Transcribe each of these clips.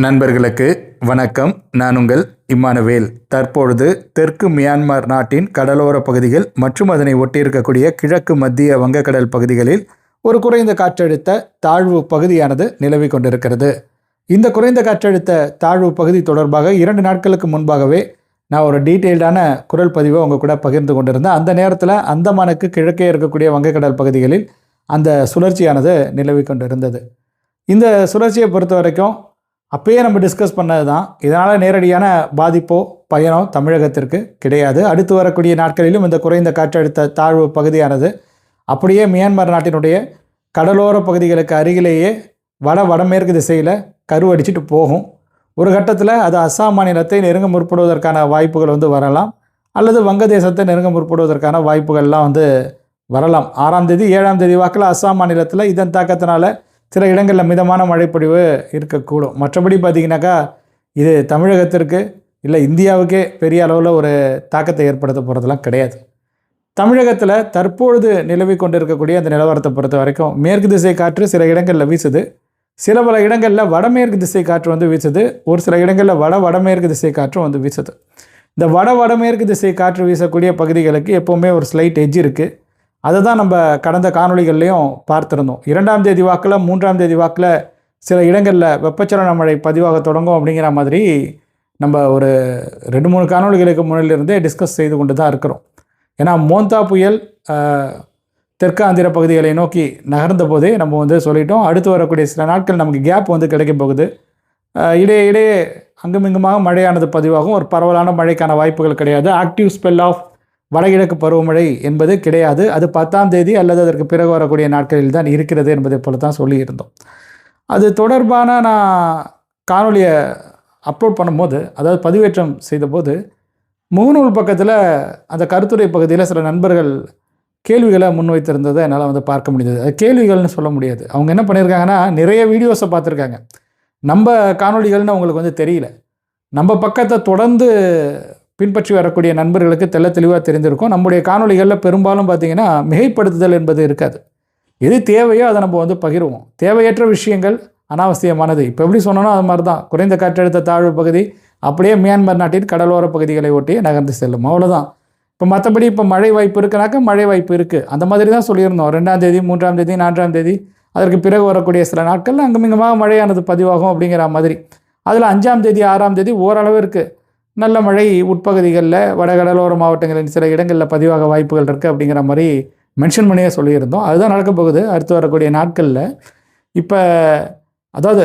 நண்பர்களுக்கு வணக்கம். நான் உங்கள் இம்மானுவேல். தற்பொழுது தெற்கு மியான்மர் நாட்டின் கடலோர பகுதிகள் மற்றும் அதனை ஒட்டியிருக்கக்கூடிய கிழக்கு மத்திய வங்கக்கடல் பகுதிகளில் ஒரு குறைந்த காற்றழுத்த தாழ்வு பகுதியானது நிலவி கொண்டிருக்கிறது. இந்த குறைந்த காற்றழுத்த தாழ்வு பகுதி தொடர்பாக இரண்டு நாட்களுக்கு முன்பாகவே நான் ஒரு டீட்டெயில்டான குரல் பதிவை உங்கள் கூட பகிர்ந்து கொண்டிருந்தேன். அந்த நேரத்தில் அந்தமானுக்கு கிழக்கே இருக்கக்கூடிய வங்கக்கடல் பகுதிகளில் அந்த சுழற்சியானது நிலவி கொண்டிருந்தது. இந்த சுழற்சியை பொறுத்த வரைக்கும் அப்பயே நம்ம டிஸ்கஸ் பண்ணது தான் இதனால் நேரடியான பாதிப்போ பயனோ தமிழகத்திற்கு கிடையாது. அடுத்து வரக்கூடிய நாட்களிலும் இந்த குறைந்த காற்றழுத்த தாழ்வு பகுதியானது அப்படியே மியான்மர் நாட்டினுடைய கடலோர பகுதிகளுக்கு அருகிலேயே வட வடமேற்கு திசையில் கருவடிச்சிட்டு போகும். ஒரு கட்டத்தில் அது அஸ்ஸாம் மாநிலத்தை நெருங்க முற்படுவதற்கான வாய்ப்புகள் வந்து வரலாம். அல்லது வங்கதேசத்தை நெருங்க முற்படுவதற்கான வாய்ப்புகள்லாம் வந்து வரலாம். ஆறாம் தேதி ஏழாம் தேதி வாக்கில் அஸ்ஸாம் மாநிலத்தில் இதன் தாக்கத்தினால சில இடங்களில் மிதமான மழைப்பொழிவு இருக்கக்கூடும். மற்றபடி பார்த்திங்கனாக்கா இது தமிழகத்திற்கு இல்லை இந்தியாவுக்கே பெரிய அளவில் ஒரு தாக்கத்தை ஏற்படுத்த போகிறதுலாம் கிடையாது. தமிழகத்தில் தற்பொழுது நிலவி கொண்டிருக்கக்கூடிய அந்த நிலவரத்தை பொறுத்த வரைக்கும் மேற்கு திசை காற்று சில இடங்களில் வீசுது. சில பல இடங்களில் வடமேற்கு திசை காற்று வந்து வீசுது. ஒரு சில இடங்களில் வட வடமேற்கு திசை காற்றும் வந்து வீசுது. இந்த வட வடமேற்கு திசை காற்று வீசக்கூடிய பகுதிகளுக்கு எப்போவுமே ஒரு ஸ்லைட் எஜ்ஜி இருக்குது அதை தான் நம்ம கடந்த காணொளிகள்லையும் பார்த்துருந்தோம். இரண்டாம் தேதி வாக்கில் மூன்றாம் தேதி வாக்கில் சில இடங்களில் வெப்பச்சலன மழை பதிவாக தொடங்கும் அப்படிங்கிற மாதிரி நம்ம ஒரு ரெண்டு மூணு காணொளிகளுக்கு முன்னிலிருந்தே டிஸ்கஸ் செய்து கொண்டு தான் இருக்கிறோம். ஏன்னா மோந்தா புயல் தெற்கு ஆந்திர பகுதிகளை நோக்கி நகர்ந்த போதே நம்ம வந்து சொல்லிட்டோம். அடுத்து வரக்கூடிய சில நாட்கள் நமக்கு கேப் வந்து கிடைக்க போகுது. இடையே இடையே அங்குமிங்குமாக மழையானது பதிவாகும். ஒரு பரவலான மழைக்கான வாய்ப்புகள் கிடையாது. ஆக்டிவ் ஸ்பெல் ஆஃப் வடகிழக்கு பருவமழை என்பது கிடையாது. அது பத்தாம் தேதி அல்லது அதற்கு பிறகு வரக்கூடிய நாட்களில் தான் இருக்கிறது என்பதை போல தான் சொல்லியிருந்தோம். அது தொடர்பான நான் காணொலியை அப்லோட் பண்ணும்போது அதாவது பதிவேற்றம் செய்தபோது முகநூல் பக்கத்தில் அந்த கருத்துரை பகுதியில் சில நண்பர்கள் கேள்விகளை முன்வைத்திருந்ததை என்னால் வந்து பார்க்க முடிந்தது. அது கேள்விகள்னு சொல்ல முடியாது. அவங்க என்ன பண்ணியிருக்காங்கன்னா நிறைய வீடியோஸை பார்த்துருக்காங்க. நம்ம காணொளிகள்னு அவங்களுக்கு வந்து தெரியல. நம்ம பக்கத்தை தொடர்ந்து பின்பற்றி வரக்கூடிய நண்பர்களுக்கு தெள்ள தெளிவாக தெரிஞ்சிருக்கும் நம்முடைய காணொளிகளில் பெரும்பாலும் பார்த்தீங்கன்னா மிகைப்படுத்துதல் என்பது இருக்காது. எது தேவையோ அதை நம்ம வந்து பகிர்வோம். தேவையற்ற விஷயங்கள் அனாவசியமானது. இப்போ எப்படி சொன்னோன்னா அது மாதிரி தான் குறைந்த காற்றழுத்த தாழ்வு பகுதி அப்படியே மியான்மர் நாட்டின் கடலோர பகுதிகளை ஒட்டியே நகர்ந்து செல்லும். அவ்வளோதான் இப்போ மற்றபடி இப்போ மழை வாய்ப்பு இருக்குனாக்கா மழை வாய்ப்பு இருக்குது அந்த மாதிரி தான் சொல்லியிருந்தோம். ரெண்டாம் தேதி மூன்றாம் தேதி நான்காம் தேதி அதற்கு பிறகு வரக்கூடிய சில நாட்களில் அங்குமிங்குமாக மழையானது பதிவாகும் அப்படிங்கிற மாதிரி. அதில் அஞ்சாம் தேதி ஆறாம் தேதி ஓரளவு இருக்குது நல்ல மழை உட்பகுதிகளில் வடகடலோர மாவட்டங்களின் சில இடங்களில் பதிவாக வாய்ப்புகள் இருக்குது அப்படிங்கிற மாதிரி மென்ஷன் பண்ணியே சொல்லியிருந்தோம். அதுதான் நடக்க போகுது. அடுத்து வரக்கூடிய நாட்களில். இப்போ அதாவது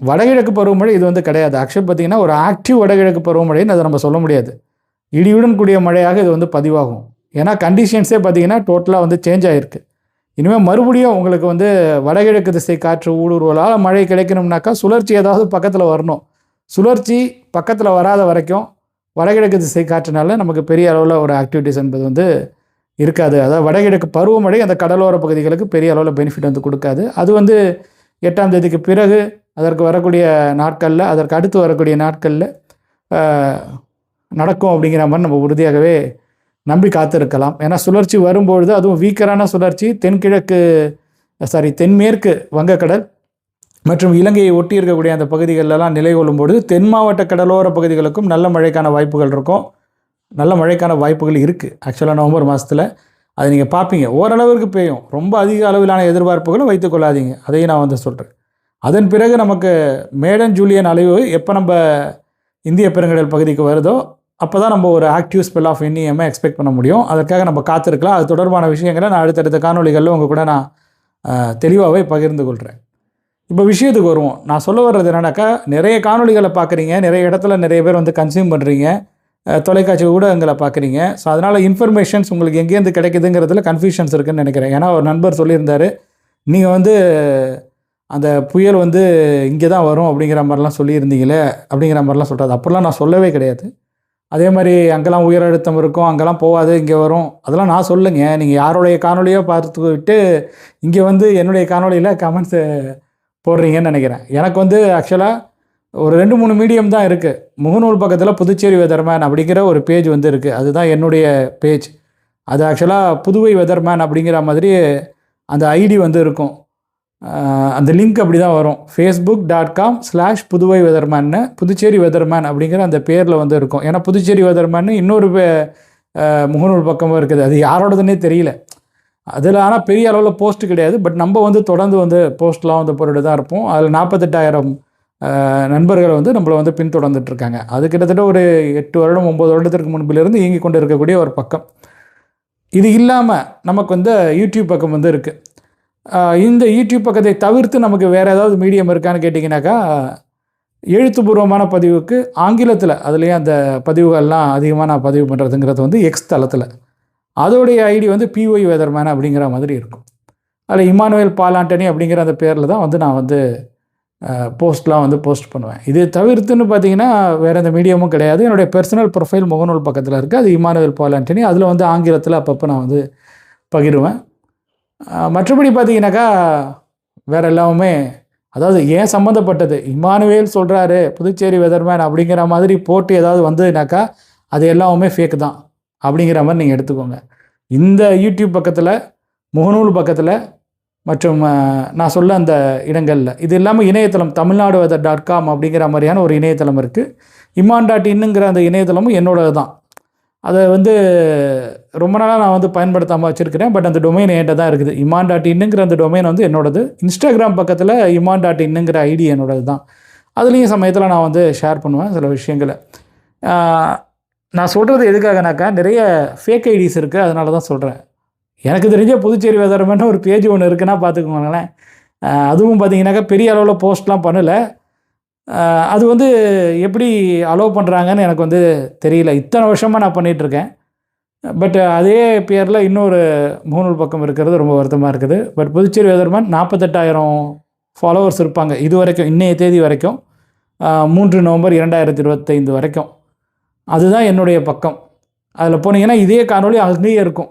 வடகிழக்கு பருவமழை இது வந்து கிடையாது. ஆக்சுவல் பார்த்தீங்கன்னா ஒரு ஆக்டிவ் வடகிழக்கு பருவமழைன்னு அதை நம்ம சொல்ல முடியாது. இடியுடன் கூடிய மழையாக இது வந்து பதிவாகும். ஏன்னா கண்டிஷன்ஸே பார்த்தீங்கன்னா டோட்டலாக வந்து சேஞ்ச் ஆகிருக்கு இனிமேல் மறுபடியும் உங்களுக்கு வந்து வடகிழக்கு திசை காற்று ஊடுருவலால் மழை கிடைக்கணும்னாக்கா சுழற்சி ஏதாவது பக்கத்தில் வரணும். சுழற்சி பக்கத்தில் வராத வரைக்கும் வடகிழக்கு திசை காற்றுனால நமக்கு பெரிய அளவில் ஒரு ஆக்டிவிட்டிஸ் என்பது வந்து இருக்காது. அதாவது வடகிழக்கு பருவமழை அந்த கடலோர பகுதிகளுக்கு பெரிய அளவில் பெனிஃபிட் வந்து கொடுக்காது. அது வந்து எட்டாம் தேதிக்கு பிறகு அதற்கு வரக்கூடிய நாட்களில் அதற்கு அடுத்து வரக்கூடிய நாட்களில் நடக்கும் அப்படிங்கிற மாதிரி நம்ம உறுதியாகவே நம்பி காத்திருக்கலாம். ஏன்னா சுழற்சி வரும்பொழுது அதுவும் வீக்கரான சுழற்சி தென்கிழக்கு சாரி தென்மேற்கு வங்கக்கடல் மற்றும் இலங்கையை ஒட்டி இருக்கக்கூடிய அந்த பகுதிகளெல்லாம் நிலை கொள்ளும்பொழுது தென் மாவட்ட கடலோர பகுதிகளுக்கும் நல்ல மழைக்கான வாய்ப்புகள் இருக்கும். நல்ல மழைக்கான வாய்ப்புகள் இருக்குது ஆக்சுவலாக நவம்பர் மாதத்தில் அதை நீங்கள் பார்ப்பீங்க ஓரளவிற்கு பெய்யும். ரொம்ப அதிக அளவிலான எதிர்பார்ப்புகளும் வைத்துக்கொள்ளாதீங்க அதையும் நான் வந்து சொல்கிறேன் அதன் பிறகு நமக்கு மேடன் ஜூலியன் அலைவு எப்போ நம்ம இந்திய பெருங்கடல் பகுதிக்கு வருதோ அப்போ தான் நம்ம ஒரு ஆக்டிவ் ஸ்பெல் ஆஃப் என்இஎம்ஐ எக்ஸ்பெக்ட் பண்ண முடியும். அதற்காக நம்ம காத்திருக்கலாம். அது தொடர்பான விஷயங்களை நான் அடுத்தடுத்த காணொலிகளில் உங்கள் கூட நான் தெளிவாகவே பகிர்ந்து கொள்கிறேன் இப்போ விஷயத்துக்கு வருவோம். நான் சொல்ல வர்றது என்னன்னாக்கா நிறைய காணொளிகளை பார்க்குறீங்க நிறைய இடத்துல நிறைய பேர் வந்து கன்சியூம் பண்ணுறீங்க தொலைக்காட்சி ஊடகங்களை பார்க்குறீங்க. ஸோ அதனால் இன்ஃபர்மேஷன்ஸ் உங்களுக்கு எங்கேருந்து கிடைக்குதுங்கிறதுல கன்ஃபியூஷன்ஸ் இருக்குன்னு நினைக்கிறேன். ஏன்னா ஒரு நண்பர் சொல்லியிருந்தார் நீங்கள் வந்து அந்த புயல் வந்து இங்கே தான் வரும் அப்படிங்கிற மாதிரிலாம் சொல்லியிருந்தீங்களே அப்படிங்கிற மாதிரிலாம் சொல்கிறது அப்படிலாம் நான் சொல்லவே கிடையாது. அதே மாதிரி அங்கெல்லாம் உயர் அழுத்தம் இருக்கும் அங்கெல்லாம் போகாது இங்கே வரும். அதெல்லாம் நான் சொல்லுங்க. நீங்கள் யாருடைய காணொலியோ பார்த்து விட்டு இங்கே வந்து என்னுடைய காணொலியில் கமெண்ட்ஸு போடுறீங்கன்னு நினைக்கிறேன். எனக்கு வந்து ஆக்சுவலாக ஒரு ரெண்டு மூணு மீடியம் தான் இருக்குது முகநூல் பக்கத்தில் புதுச்சேரி வெதர்மேன் அப்படிங்கிற ஒரு பேஜ் வந்து இருக்குது அதுதான் என்னுடைய பேஜ் அது ஆக்சுவலாக புதுவை வெதர்மேன் அப்படிங்கிற மாதிரி அந்த ஐடி வந்து இருக்கும். அந்த லிங்க் அப்படி தான் வரும். Facebook dot com slash Puduvai வெதர்மேன்னு Puducherry weatherman அப்படிங்கிற அந்த பேரில் வந்து இருக்கும். ஏன்னா புதுச்சேரி வெதர்மேன்னு இன்னொரு முகநூல் பக்கமும் இருக்குது. அது யாரோடதுன்னே தெரியல. அதில் ஆனால் பெரிய அளவில் போஸ்ட் கிடையாது. பட் நம்ம வந்து தொடர்ந்து வந்து போஸ்ட்லாம் வந்து போட்டுட்டு தான் இருப்போம். அதில் நாற்பத்தெட்டாயிரம் நண்பர்கள் வந்து நம்மளை வந்து பின்தொடர்ந்துட்டுருக்காங்க அது கிட்டத்தட்ட ஒரு எட்டு வருடம் ஒம்பது வருடத்திற்கு முன்பிலிருந்து இயங்கி கொண்டு இருக்கக்கூடிய ஒரு பக்கம். இது இல்லாமல் நமக்கு வந்து யூடியூப் பக்கம் வந்து இருக்குது இந்த யூடியூப் பக்கத்தை தவிர்த்து நமக்கு வேறு ஏதாவது மீடியம் இருக்கான்னு கேட்டிங்கனாக்கா எழுத்துப்பூர்வமான பதிவுக்கு ஆங்கிலத்தில் அதுலேயும் அந்த பதிவுகள்லாம் அதிகமாக நான் பதிவு பண்ணுறதுங்கிறது வந்து எக்ஸ் தளத்தில். அதோடைய ஐடி வந்து பிஒய் வெதர்மேன் அப்படிங்கிற மாதிரி இருக்கும். அதில் இமானுவேல் பாலாண்டனி அப்படிங்கிற அந்த பேரில் தான் வந்து நான் வந்து போஸ்ட்லாம் வந்து போஸ்ட் பண்ணுவேன். இது தவிர்த்துன்னு பார்த்தீங்கன்னா வேறு எந்த மீடியமும் கிடையாது. என்னுடைய பர்சனல் ப்ரொஃபைல் முகநூல் பக்கத்தில் இருக்குது அது இமானுவேல் பாலாண்டனி. அதில் வந்து ஆங்கிலத்தில் அப்பப்போ நான் வந்து பகிருவேன். மற்றபடி பார்த்தீங்கன்னாக்கா வேறு எல்லாமே அதாவது ஏன் சம்மந்தப்பட்டது இமானுவேல் சொல்கிறாரு புதுச்சேரி வெதர்மேன் அப்படிங்கிற மாதிரி போட்டு ஏதாவது வந்ததுனாக்கா அது எல்லாமே ஃபேக் தான். அப்படிங்கிற மாதிரி நீங்கள் எடுத்துக்கோங்க. இந்த யூடியூப் பக்கத்தில் முகநூல் பக்கத்தில் மற்றும் நான் சொல்ல அந்த இடங்களில் இது இல்லாமல் இணையதளம் தமிழ்நாடு வெதர் டாட் காம் அப்படிங்கிற மாதிரியான ஒரு இணையதளம் இருக்குது இமான் டாட் இன்னுங்கிற அந்த இணையதளமும் என்னோடது தான் அதை வந்து ரொம்ப நாளாக நான் வந்து பயன்படுத்தாமல் வச்சுருக்கிறேன். பட் அந்த டொமைன் என்கிட்ட தான் இருக்குது. இமான் டாட் இன்னுங்கிற அந்த டொமைன் வந்து என்னோடது. இன்ஸ்டாகிராம் பக்கத்தில் இமான் டாட் இன்னுங்கிற ஐடி என்னோடது தான் அதுலேயும் சமயத்தில் நான் வந்து ஷேர் பண்ணுவேன் சில விஷயங்களை. நான் சொல்கிறது எதுக்காகனாக்கா நிறைய ஃபேக் ஐடிஸ் இருக்குது அதனால தான் சொல்கிறேன் எனக்கு தெரிஞ்ச புதுச்சேரி வேதாரமான ஒரு பேஜ் ஒன்று இருக்குன்னா பார்த்துக்கோங்களேன். அதுவும் பார்த்தீங்கன்னாக்கா பெரிய அளவில் போஸ்ட்லாம் பண்ணலை. அது வந்து எப்படி அலோவ் பண்ணுறாங்கன்னு எனக்கு வந்து தெரியல. இத்தனை வருஷமாக நான் பண்ணிகிட்ருக்கேன் பட் அதே பேரில் இன்னொரு முகநூல் பக்கம் இருக்கிறது ரொம்ப வருத்தமாக இருக்குது. பட் புதுச்சேரி வேதர்மன் நாற்பத்தெட்டாயிரம் ஃபாலோவர்ஸ் இருப்பாங்க. இது வரைக்கும் இன்றைய தேதி வரைக்கும். மூன்று நவம்பர் இரண்டாயிரத்தி இருபத்தைந்து வரைக்கும். அதுதான் என்னுடைய பக்கம். அதில் போனீங்கன்னா இதே காணொளி அங்கேயே இருக்கும்.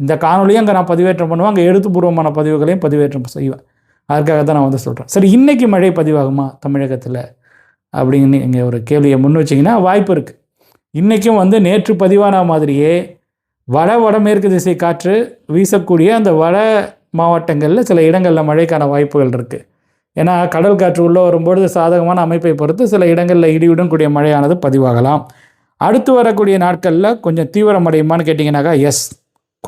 இந்த காணொலியும் அங்கே நான் பதிவேற்றம் பண்ணுவேன். அங்கே எழுத்துப்பூர்வமான பதிவுகளையும் பதிவேற்றம் செய்வேன். அதற்காக தான் நான் வந்து சொல்கிறேன் சரி இன்றைக்கி மழை பதிவாகுமா தமிழகத்தில்? அப்படின்னு இங்கே ஒரு கேள்வியை முன் வச்சிங்கன்னா வாய்ப்பு இருக்குது இன்றைக்கும் வந்து நேற்று பதிவான மாதிரியே வட வடமேற்கு திசை காற்று வீசக்கூடிய அந்த வட மாவட்டங்களில் சில இடங்களில் மழைக்கான வாய்ப்புகள் இருக்குது ஏன்னா கடல் காற்று உள்ளே வரும்பொழுது சாதகமான அமைப்பை பொறுத்து சில இடங்களில் இடியுடன் கூடிய மழையானது பதிவாகலாம். அடுத்து வரக்கூடிய நாட்களில் கொஞ்சம் தீவிரம் அடையுமான்னு கேட்டிங்கனாக்கா எஸ்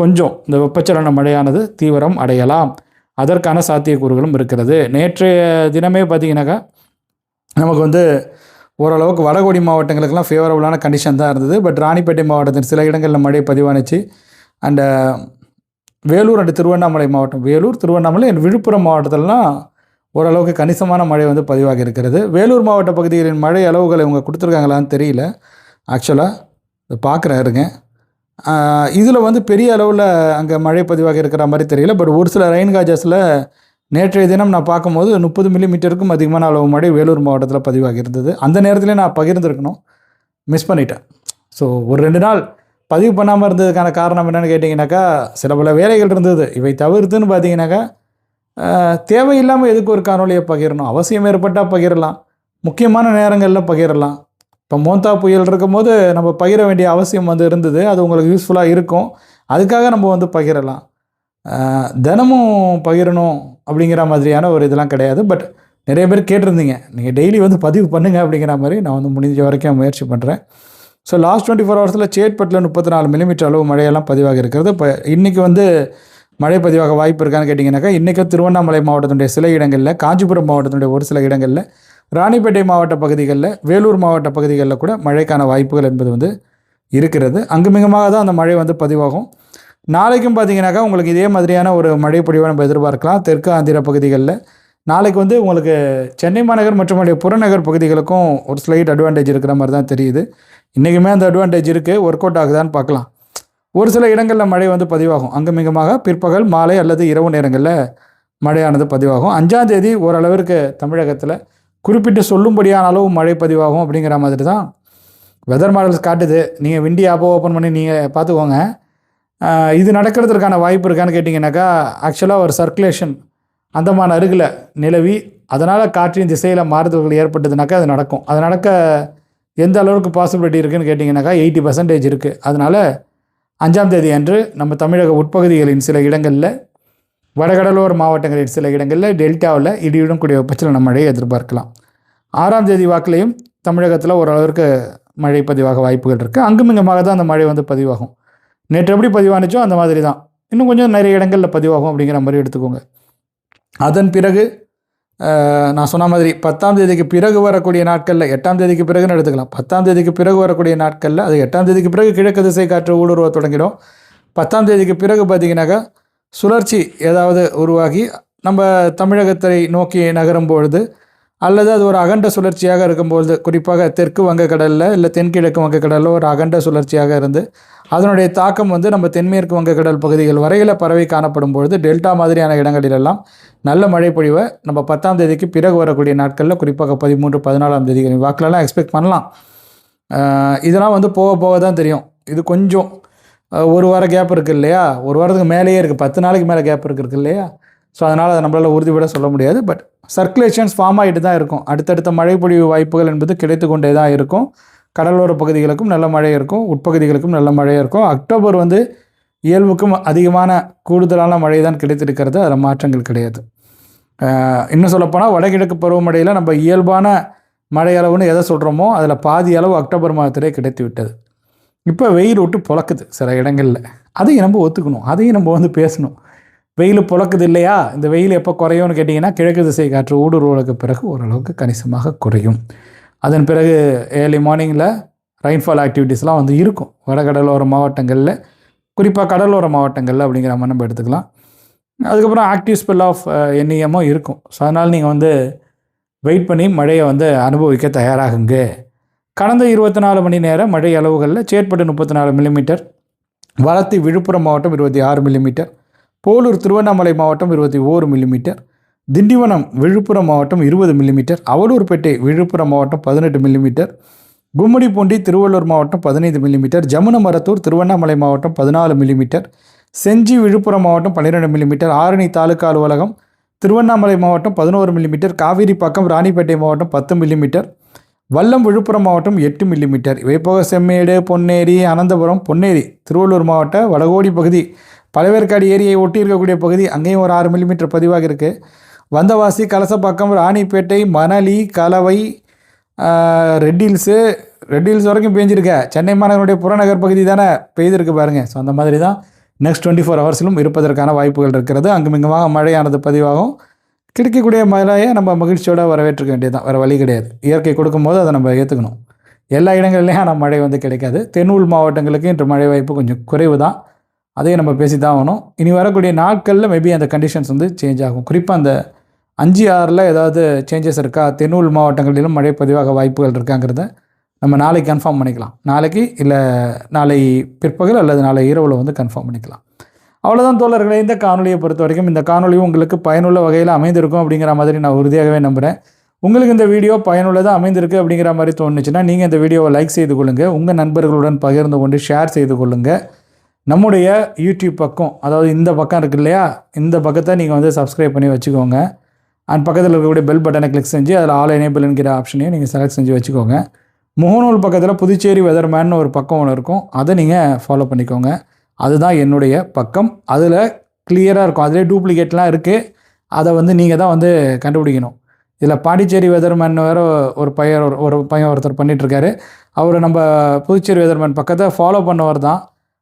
கொஞ்சம். இந்த வெப்பச்சலன மழையானது தீவிரம் அடையலாம். அதற்கான சாத்தியக்கூறுகளும் இருக்கிறது. நேற்றைய தினமே பார்த்தீங்கன்னாக்கா நமக்கு வந்து ஓரளவுக்கு வடகோடி மாவட்டங்களுக்கெல்லாம் ஃபேவரபுளான கண்டிஷன் தான் இருந்தது. பட் ராணிப்பேட்டை மாவட்டத்தின் சில இடங்களில் மழை பதிவானுச்சு. அண்டு வேலூர் அண்டு திருவண்ணாமலை மாவட்டம் வேலூர் திருவண்ணாமலை அண்ட் விழுப்புரம் மாவட்டத்திலலாம் ஓரளவுக்கு கணிசமான மழை வந்து பதிவாகி இருக்கிறது வேலூர் மாவட்ட பகுதிகளின் மழை அளவுகளை இவங்க கொடுத்துருக்காங்களான்னு தெரியல. ஆக்சுவலாக இதை பார்க்குறேன் இருங்க. இதில் வந்து பெரிய அளவில் அங்கே மழை பதிவாக இருக்கிற மாதிரி தெரியல. பட் ஒரு சில ரெயின் காஜஸில் நேற்றைய தினம் நான் பார்க்கும்போது முப்பது மில்லிமீட்டருக்கும் அதிகமான அளவு மழை வேலூர் மாவட்டத்தில் பதிவாகி இருந்தது. அந்த நேரத்திலே நான் பகிர்ந்துருக்கணும். மிஸ் பண்ணிட்டேன். ஸோ ஒரு ரெண்டு நாள் பதிவு பண்ணாமல் இருந்ததுக்கான காரணம் என்னென்னு கேட்டிங்கனாக்கா சில பல வேலைகள் இருந்தது. இவை தவிர்த்துன்னு பார்த்தீங்கன்னாக்கா தேவையில்லாமல் எதுக்கு ஒரு காணொலியை பகிரணும்? அவசியம் ஏற்பட்டால் பகிரலாம். முக்கியமான நேரங்களில் பகிரலாம். இப்போ மோந்தா புயல் இருக்கும்போது நம்ம பகிர வேண்டிய அவசியம் வந்து இருந்தது. அது உங்களுக்கு யூஸ்ஃபுல்லாக இருக்கும். அதுக்காக நம்ம வந்து பகிரலாம். தினமும் பகிரணும் அப்படிங்கிற மாதிரியான ஒரு இதெல்லாம் கிடையாது. பட் நிறைய பேர் கேட்டிருந்தீங்க. நீங்கள் டெய்லி வந்து பதிவு பண்ணுங்க அப்படிங்கிற மாதிரி நான் வந்து முடிஞ்ச வரைக்கும் முயற்சி பண்ணுறேன் ஸோ லாஸ்ட் டுவெண்ட்டி ஃபோர் ஹவர்ஸில் சேட்பட்டில் முப்பத்தி நாலு மில்லிமீட்டர் அளவு மழையெல்லாம் பதிவாக இருக்கிறது. இப்போ இன்றைக்கி வந்து மழை பதிவாக வாய்ப்பு இருக்கான்னு கேட்டிங்கனாக்கா இன்றைக்கி திருவண்ணாமலை மாவட்டத்தினுடைய சில இடங்களில் காஞ்சிபுரம் மாவட்டத்தினுடைய ஒரு சில இடங்களில் ராணிப்பேட்டை மாவட்ட பகுதிகளில் வேலூர் மாவட்ட பகுதிகளில் கூட மழைக்கான வாய்ப்புகள் என்பது வந்து இருக்கிறது. அங்கு மிகமாக தான் அந்த மழை வந்து பதிவாகும். நாளைக்கும் பார்த்தீங்கன்னாக்கா உங்களுக்கு இதே மாதிரியான ஒரு மழை பொழிவை நம்ம எதிர்பார்க்கலாம். தெற்கு ஆந்திர பகுதிகளில். நாளைக்கு வந்து உங்களுக்கு சென்னை மாநகர் மற்றும் அதனுடைய புறநகர் பகுதிகளுக்கும் ஒரு ஸ்லைட் அட்வான்டேஜ் இருக்கிற மாதிரி தான் தெரியுது. இன்றைக்குமே அந்த அட்வான்டேஜ் இருக்குது ஒர்க் அவுட் ஆகுதான்னு பார்க்கலாம். ஒரு சில இடங்களில் மழை வந்து பதிவாகும். அங்கு மிகமாக பிற்பகல் மாலை அல்லது இரவு நேரங்களில் மழையானது பதிவாகும். அஞ்சாம் தேதி ஓரளவிற்கு தமிழகத்தில் குறிப்பிட்டு சொல்லும்படியான அளவு மழை பதிவாகும் அப்படிங்கிற மாதிரி தான் வெதர் மாடல்ஸ் காட்டுது. நீங்கள் விண்டி ஆப்போ ஓப்பன் பண்ணி நீங்கள் பார்த்துக்கோங்க. இது நடக்கிறதுக்கான வாய்ப்பு இருக்கான்னு கேட்டிங்கனாக்கா ஆக்சுவலாக ஒரு சர்க்குலேஷன் அந்தமான அருகில் நிலவி அதனால் காற்றின் திசையில் மாறுதல்கள் ஏற்பட்டதுனாக்கா அது நடக்கும். அது நடக்க எந்த அளவுக்கு பாசிபிலிட்டி இருக்குதுன்னு கேட்டிங்கனாக்கா எயிட்டி பர்சன்டேஜ் இருக்குது அதனால் அஞ்சாம் தேதி அன்று நம்ம தமிழக உட்பகுதிகளின் சில இடங்களில் வடகடலோர மாவட்டங்களில் சில இடங்களில் டெல்டாவில் இடியுடன் கூடிய வெப்பச்சலன மழையை எதிர்பார்க்கலாம். ஆறாம் தேதி வாக்கிலையும் தமிழகத்தில் ஓரளவிற்கு மழை பதிவாக வாய்ப்புகள் இருக்குது அங்கும் இங்குமாக தான் அந்த மழை வந்து பதிவாகும். நேற்று எப்படி பதிவானுச்சோ அந்த மாதிரி தான். இன்னும் கொஞ்சம் நிறைய இடங்களில் பதிவாகும் அப்படிங்கிற மாதிரி எடுத்துக்கோங்க. அதன் பிறகு நான் சொன்ன மாதிரி பத்தாம் தேதிக்கு பிறகு வரக்கூடிய நாட்களில் எட்டாம் தேதிக்கு பிறகுன்னு எடுத்துக்கலாம். பத்தாம் தேதிக்கு பிறகு வரக்கூடிய நாட்களில் அது எட்டாம் தேதிக்கு பிறகு கிழக்கு திசை காற்று ஊடுருவ தொடங்கிடும். பத்தாம் தேதிக்கு பிறகு பார்த்தீங்கன்னாக்கா சுழற்சி ஏதாவது உருவாகி நம்ம தமிழகத்தை நோக்கி நகரும் பொழுது அல்லது அது ஒரு அகண்ட சுழற்சியாக இருக்கும்பொழுது குறிப்பாக தெற்கு வங்கக்கடலில் இல்லை தென்கிழக்கு வங்கக்கடலில் ஒரு அகண்ட சுழற்சியாக இருந்து அதனுடைய தாக்கம் வந்து நம்ம தென்மேற்கு வங்கக்கடல் பகுதிகள் வரையில் பரவி காணப்படும் பொழுது டெல்டா மாதிரியான இடங்களிலெல்லாம் நல்ல மழை பொழிவை நம்ம பத்தாம் தேதிக்கு பிறகு வரக்கூடிய நாட்களில் குறிப்பாக பதிமூன்று பதினாலாம் தேதி வாக்கிலலாம் எக்ஸ்பெக்ட் பண்ணலாம். இதெல்லாம் வந்து போக போக தான் தெரியும். இது கொஞ்சம் ஒரு வார கேப் இருக்குது இல்லையா? ஒரு வாரத்துக்கு மேலேயே இருக்குது பத்து நாளைக்கு மேலே கேப் இருக்கு இல்லையா? ஸோ அதனால் அதை நம்மளால் உறுதிபட சொல்ல முடியாது. பட் சர்க்குலேஷன்ஸ் ஃபார்ம் ஆகிட்டு தான் இருக்கும். அடுத்தடுத்த மழை பொழிவு வாய்ப்புகள் என்பது கிடைத்து கொண்டே தான் இருக்கும். கடலோர பகுதிகளுக்கும் நல்ல மழை இருக்கும். உட்பகுதிகளுக்கும் நல்ல மழை இருக்கும். அக்டோபர் வந்து இயல்புக்கும் அதிகமான கூடுதலான மழை தான் கிடைத்திருக்கிறது. அதில் மாற்றங்கள் கிடையாது. இன்னும் சொல்லப்போனால் வடகிழக்கு பருவமழையில் நம்ம இயல்பான மழை அளவுன்னு எதை சொல்கிறோமோ அதில் பாதி அளவு அக்டோபர் மாதத்திலே கிடைத்து விட்டது இப்போ வெயில் விட்டு புழக்குது சில இடங்களில். அதையும் நம்ம ஒத்துக்கணும். அதையும் நம்ம வந்து பேசணும். வெயில் புழக்குது இல்லையா? இந்த வெயில் எப்போ குறையும்னு கேட்டிங்கன்னா கிழக்கு திசை காற்று ஊடுருவலுக்கு பிறகு ஓரளவுக்கு கணிசமாக குறையும். அதன் பிறகு ஏர்லி மார்னிங்கில் ரெயின்ஃபால் ஆக்டிவிட்டீஸ்லாம் வந்து இருக்கும். வடகடலோர மாவட்டங்களில் குறிப்பாக கடலோர மாவட்டங்களில் அப்படிங்கிற மாதிரி நம்ம எடுத்துக்கலாம். அதுக்கப்புறம் ஆக்டிவ் ஸ்பெல் ஆஃப் எண்ணியமும் இருக்கும். ஸோ அதனால் நீங்கள் வந்து வெயிட் பண்ணி மழையை வந்து அனுபவிக்க தயாராகுங்க. கடந்த இருபத்தி நாலு மணி நேர மழை அளவுகளில் சேட்பட்டு முப்பத்தி நாலு மில்லிமீட்டர் வளர்த்தி விழுப்புரம் மாவட்டம் இருபத்தி ஆறு மில்லிமீட்டர் போலூர் திருவண்ணாமலை மாவட்டம் இருபத்தி ஓரு மில்லிமீட்டர் திண்டிவனம் விழுப்புரம் மாவட்டம் இருபது மில்லிமீட்டர் அவலூர்பேட்டை விழுப்புரம் மாவட்டம் பதினெட்டு மில்லிமீட்டர் கும்மிடிப்பூண்டி திருவள்ளூர் மாவட்டம் பதினைந்து மில்லிமீட்டர் ஜமுனமரத்தூர் திருவண்ணாமலை மாவட்டம் பதினாலு மில்லிமீட்டர் செஞ்சி விழுப்புரம் மாவட்டம் பன்னிரெண்டு மில்லிமீட்டர் ஆரணி தாலுகா அலுவலகம் திருவண்ணாமலை மாவட்டம் பதினோரு மில்லிமீட்டர் காவிரிப்பாக்கம் ராணிப்பேட்டை மாவட்டம் பத்து மில்லிமீட்டர் வல்லம் விழுப்புரம் மாவட்டம் எட்டு மில்லிமீட்டர் இவை போக செம்மேடு பொன்னேரி அனந்தபுரம் பொன்னேரி திருவள்ளூர் மாவட்ட வடகோடி பகுதி. பழவேற்காடு ஏரியை ஒட்டி இருக்கக்கூடிய பகுதி அங்கேயும் ஒரு ஆறு மில்லிமீட்டர் பதிவாக இருக்குது வந்தவாசி கலசப்பாக்கம் ராணிப்பேட்டை மணலி கலவை ரெட் ரெட்டில்ஸ் ரெட் வரைக்கும் பெஞ்சிருக்க. சென்னை மாநகருடைய புறநகர் பகுதி தானே பெய்திருக்கு பாருங்கள் ஸோ அந்த மாதிரி தான் நெக்ஸ்ட் டுவெண்ட்டி ஃபோர் ஹவர்ஸிலும் இருப்பதற்கான வாய்ப்புகள் இருக்கிறது. அங்குமிங்குமாக மழையானது பதிவாகும். கிடைக்கக்கூடிய மழையை நம்ம மகிழ்ச்சியோடு வரவேற்றுக்க வேண்டியதுதான். வேறு வழி கிடையாது. இயற்கை கொடுக்கும்போது அதை நம்ம ஏற்றுக்கணும் எல்லா இடங்கள்லையும் ஆனால் மழை வந்து கிடைக்காது. தென்னூல் மாவட்டங்களுக்கு இன்று மழை வாய்ப்பு கொஞ்சம் குறைவு தான் அதையும் நம்ம பேசி தான் ஆகணும். இனி வரக்கூடிய நாட்களில் மேபி அந்த கண்டிஷன்ஸ் வந்து சேஞ்ச் ஆகும். குறிப்பாக அந்த அஞ்சு ஆறில் ஏதாவது சேஞ்சஸ் இருக்கா? தென்னூல் மாவட்டங்களிலும் மழை பதிவாக வாய்ப்புகள் இருக்காங்கிறத நம்ம நாளைக்கு கன்ஃபார்ம் பண்ணிக்கலாம். நாளைக்கு இல்லை நாளை பிற்பகல் அல்லது நாளை இரவில் வந்து கன்ஃபார்ம் பண்ணிக்கலாம். அவ்வளோதான் தோழர்களே இந்த காணொலியை பொறுத்த வரைக்கும் இந்த காணொலியும் உங்களுக்கு பயனுள்ள வகையில் அமைந்திருக்கும் அப்படிங்கிற மாதிரி நான் உறுதியாகவே நம்புகிறேன் உங்களுக்கு இந்த வீடியோ பயனுள்ளதாக அமைந்திருக்கு அப்படிங்கிற மாதிரி தோணுச்சுன்னா நீங்கள் இந்த வீடியோவை லைக் செய்து கொள்ளுங்கள் உங்கள் நண்பர்களுடன் பகிர்ந்து கொண்டு ஷேர் செய்து கொள்ளுங்கள் நம்முடைய யூடியூப் பக்கம் அதாவது இந்த பக்கம் இருக்கு இல்லையா? இந்த பக்கத்தை நீங்கள் வந்து சப்ஸ்கிரைப் பண்ணி வச்சுக்கோங்க. அண்ட் பக்கத்தில் இருக்கக்கூடிய பெல் பட்டனை கிளிக் செஞ்சு அதில் ஆல் எனேபிள் என்கிற ஆப்ஷனையும் நீங்கள் செலக்ட் செஞ்சு வச்சுக்கோங்க. முகநூல் பக்கத்தில் புதுச்சேரி வெதர்மேன் ஒரு பக்கம் ஒன்று இருக்கும். அதை நீங்கள் ஃபாலோ பண்ணிக்கோங்க. அதுதான் என்னுடைய பக்கம். அதில் கிளியராக இருக்கும். அதிலே டூப்ளிகேட்லாம் இருக்குது அதை வந்து நீங்கள் தான் வந்து கண்டுபிடிக்கணும். இதில் பாண்டிச்சேரி வெதர்மேன் வேறு ஒரு பையன் ஒரு- ஒரு பையன் ஒருத்தர் பண்ணிகிட்ருக்காரு அவர் நம்ம புதுச்சேரி வெதர்மேன் பக்கத்தை ஃபாலோ பண்ணவர் தான்.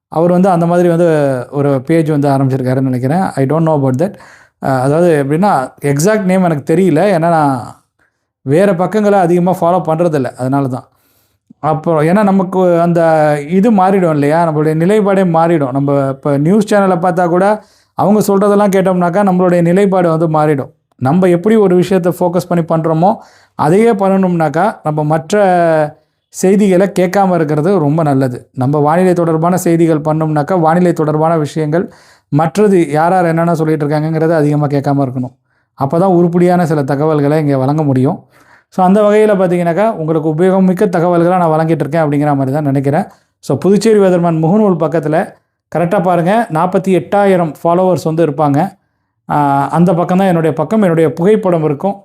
அவர் வந்து அந்த மாதிரி வந்து ஒரு பேஜ் வந்து ஆரம்பிச்சிருக்காருன்னு நினைக்கிறேன். I don't know about that அதாவது எப்படின்னா எக்ஸாக்ட் நேம் எனக்கு தெரியல. ஏன்னா நான் வேறு பக்கங்களை அதிகமாக ஃபாலோ பண்ணுறதில்ல அதனால தான் அப்புறம் ஏன்னா நமக்கு அந்த இது மாறிடும் இல்லையா? நம்மளுடைய நிலைப்பாடே மாறிடும். நம்ம இப்போ நியூஸ் சேனலை பார்த்தா கூட அவங்க சொல்கிறதெல்லாம் கேட்டோம்னாக்கா நம்மளுடைய நிலைப்பாடு வந்து மாறிடும். நம்ம எப்படி ஒரு விஷயத்தை ஃபோக்கஸ் பண்ணி பண்ணுறோமோ அதையே பண்ணணும்னாக்கா நம்ம மற்ற செய்திகளை கேட்காம இருக்கிறது ரொம்ப நல்லது. நம்ம வானிலை தொடர்பான செய்திகள் பண்ணோம்னாக்கா வானிலை தொடர்பான விஷயங்கள் மற்றது யார் யார் என்னென்ன சொல்லிகிட்டு இருக்காங்கங்கிறத அதிகமாக கேட்காம இருக்கணும். அப்போ தான் உருப்படியான சில தகவல்களை இங்கே வழங்க முடியும். ஸோ அந்த வகையில் பார்த்தீங்கன்னாக்கா உங்களுக்கு உபயோகமிக்க தகவல்களை நான் வழங்கிட்டு இருக்கேன் அப்படிங்கிற மாதிரி தான் நினைக்கிறேன். ஸோ புதுச்சேரி வேதர்மன் முகநூல் பக்கத்தில் கரெக்டாக பாருங்கள் நாற்பத்தி எட்டாயிரம் ஃபாலோவர்ஸ் வந்து இருப்பாங்க. அந்த பக்கம் தான் என்னுடைய பக்கம் என்னுடைய புகைப்படம் இருக்கும்.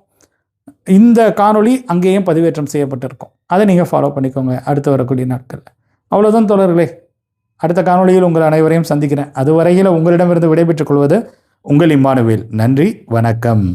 இந்த காணொளி அங்கேயும் பதிவேற்றம் செய்யப்பட்டிருக்கும். அதை நீங்கள் ஃபாலோ பண்ணிக்கோங்க அடுத்து வரக்கூடிய நாட்களில். அவ்வளோதான் தொடர்களே அடுத்த காணொளியில் உங்கள் அனைவரையும் சந்திக்கிறேன். அதுவரையில் உங்களிடமிருந்து விடைபெற்றுக் கொள்வது உங்கள் இம்மானுவேல். நன்றி வணக்கம்.